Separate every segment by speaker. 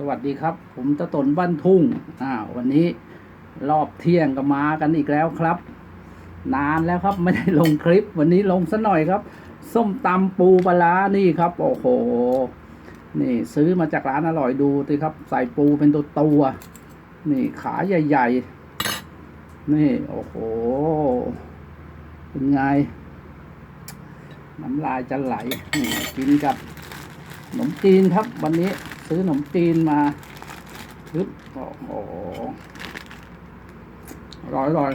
Speaker 1: สวัสดีครับ ผมตะตนบ้านทุ่งอ่าวันนี้รอบเที่ยงก็มากันอีกแล้วครับ นานแล้วครับไม่ได้ลงคลิป วันนี้ลงสัหน่อยครับ ส้มตำปูปลานี่ครับ โอ้โห นี่ซื้อมาจากร้านอร่อยดูสิครับ ใส่ปูเป็นตัวตัวนี่ขาใหญ่ๆ นี่โอ้โห เป็นไง น้ำลายจะไหลนี่กินกับขนมจีนครับวันนี้ ซื้อขนมจีนมาปึ๊บโอ้โหอร่อยอร่อย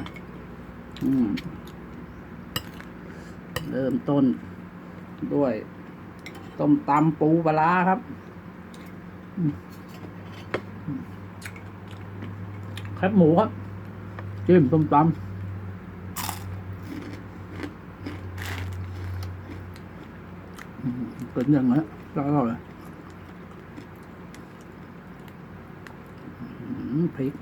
Speaker 1: อืม เริ่มต้นด้วย ต้มตำปูปลาร้าครับอืมแคบหมูครับ จิ้มต้มตำอืมเป็นอย่างนั้นแล้วอร่อยอืมพ ริก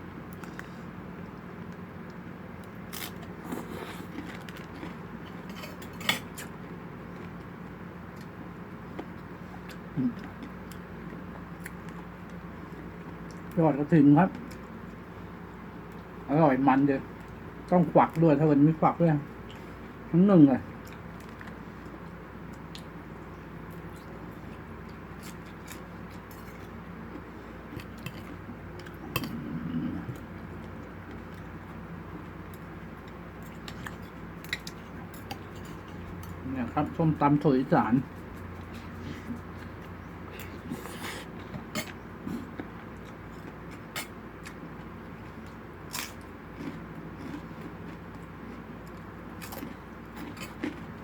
Speaker 1: ยอดกระถิ่นครับ อร่อยมันเดียวต้องฝักด้วยถ้าวันไม่ฝักด้วยทั้งหนึ่งเลย ครับส้มตำถั่วอีสาน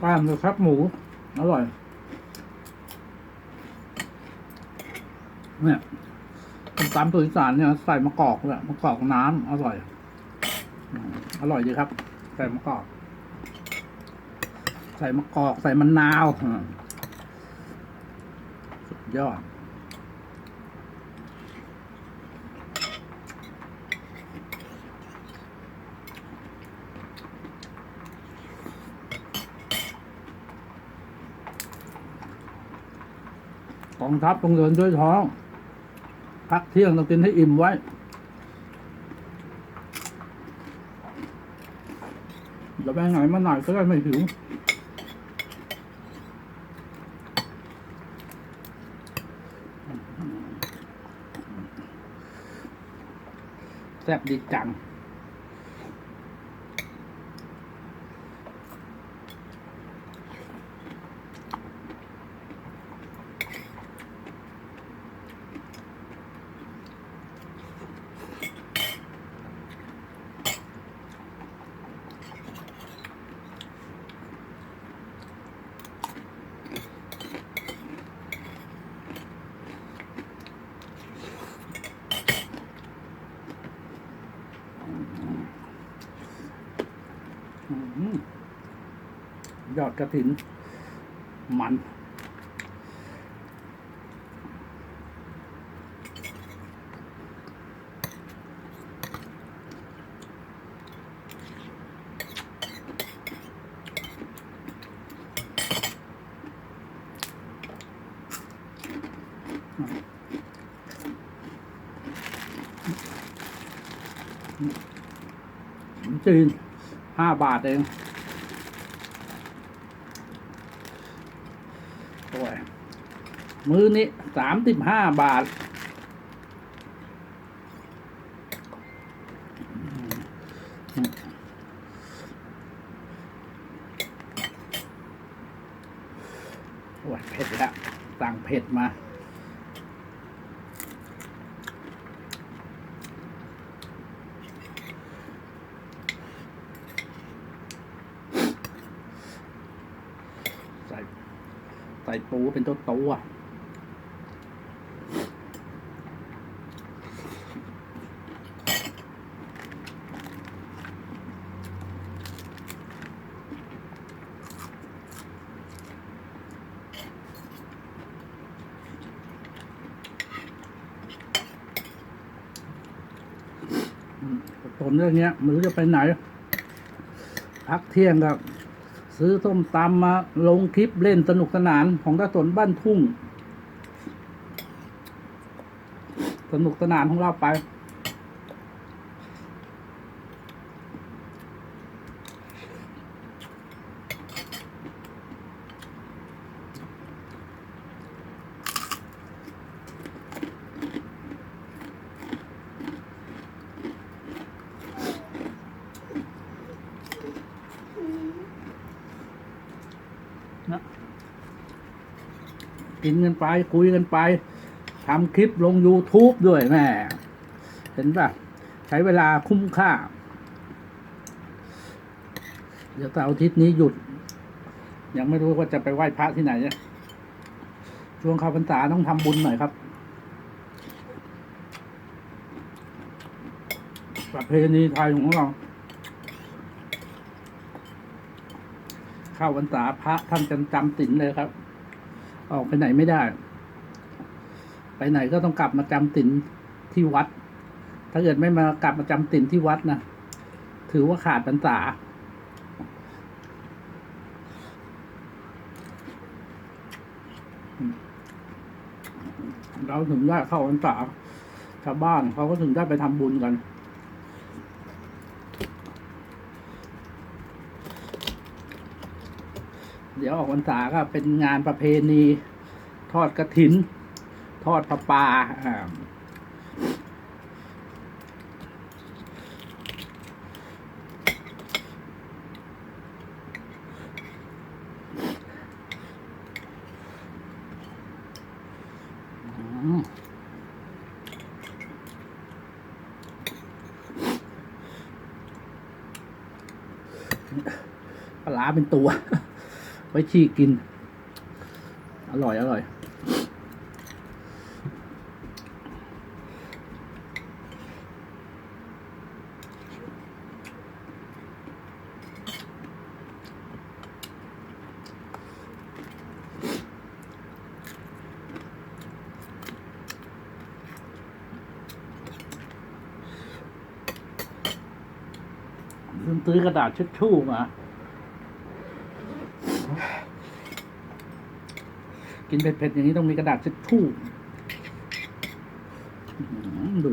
Speaker 1: ตามเลยครับหมู อร่อย เนี่ยต้มตำตัวอีสานเนี่ย ใส่มะกอกเลยมะกอกน้ำอร่อย อร่อยดีครับ ใส่มะกอก ใส่มะกอก ใส่มะนาว สุดยอด กองทัพต้องเดินด้วยท้อง พักเที่ยงต้องกินให้อิ่มไว้จะไปไหนมาไหนก็ได้ไม่หิว แซ่บดีจัง ยอดกระถิน มัน จีน ห้าบาทเองโอ้ยมื้อนี้สามสิบห้าบาท โอ้ยเผ็ดแล้วสั่งเผ็ดมา ใส่ใส่ ปูเป็นตัวตัวอืมตนเรื่องเนี้ยไม่รู้จะไปไหน พักเที่ยงกับ ซื้อส้มตำมาลงคลิปเล่นสนุกสนานของตาสนบ้านทุ่ง สนุกสนานของเราไป กินกันไป คุยกันไปทำคลิปลง YouTube ด้วยแม่เห็นป่ะ ใช้เวลาคุ้มค่า เดี๋ยวแต่อาทิตย์นี้หยุด ยังไม่รู้ว่าจะไปไหว้พระที่ไหนเนี่ยช่วงเข้าพรรษาต้องทำบุญหน่อยครับประเพณีไทยของเราเข้าพรรษาพระท่านจำจำศีลเลยครับ ออกไปไหนไม่ได้ ไปไหนก็ต้องกลับมาจำศีลที่วัด ถ้าเกิดไม่มากลับมาจำศีลที่วัดนะถือว่าขาดพรรษาเราถึงได้เข้าพรรษาชาวบ้านเขาก็ถึงได้ไปทำบุญกัน เดี๋ยวออกพรรษาก็เป็นงานประเพณี ทอดกระถิน ทอดปลาปลาอ่าปลาเป็นตัว ว้ฉีกกิน อร่อย อร่อยลืมซื้อกระดาษเช็ดชู่มา กินเผ็ดๆอย่างนี้ต้องมีกระดาษเช็ดทู่ดู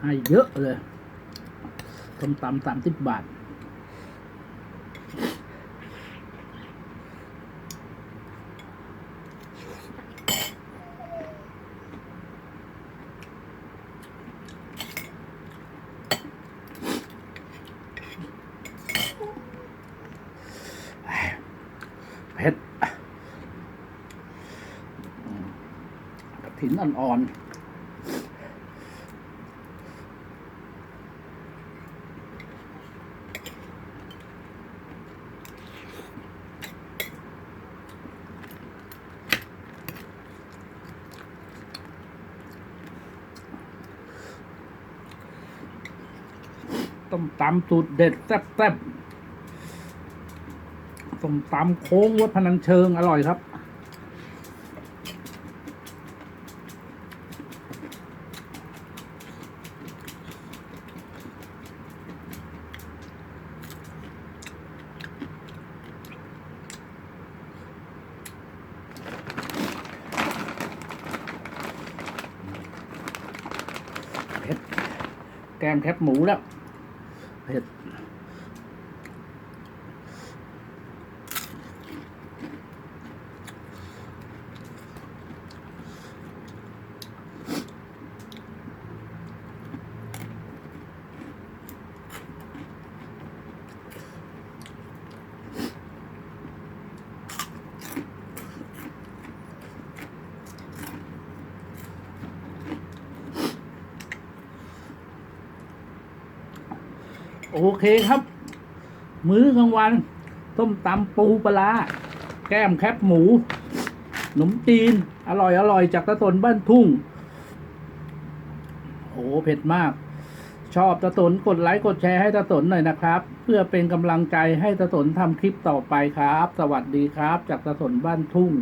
Speaker 1: ให้เยอะเลยต้มตำสามสิบบาท ถินอ่อนๆ ต้มตำสูตรเด็ดแซ่บๆส้มตำโค้งวัดพนัญเชิงอร่อยครับ เผ็ด แกงแคบหมูแล้ว เผ็ด โอเคครับ มื้อกลางวัน ต้มตำปูปลา แก้มแคบหมูขนมจีน อร่อยอร่อยจากตะตนบ้านทุ่ง โอ้เผ็ดมาก ชอบตะตนกดไลค์กดแชร์ให้ตะตนหน่อยนะครับ เพื่อเป็นกำลังใจให้ตะตนทำคลิปต่อไปครับ สวัสดีครับ จากตะตนบ้านทุ่ง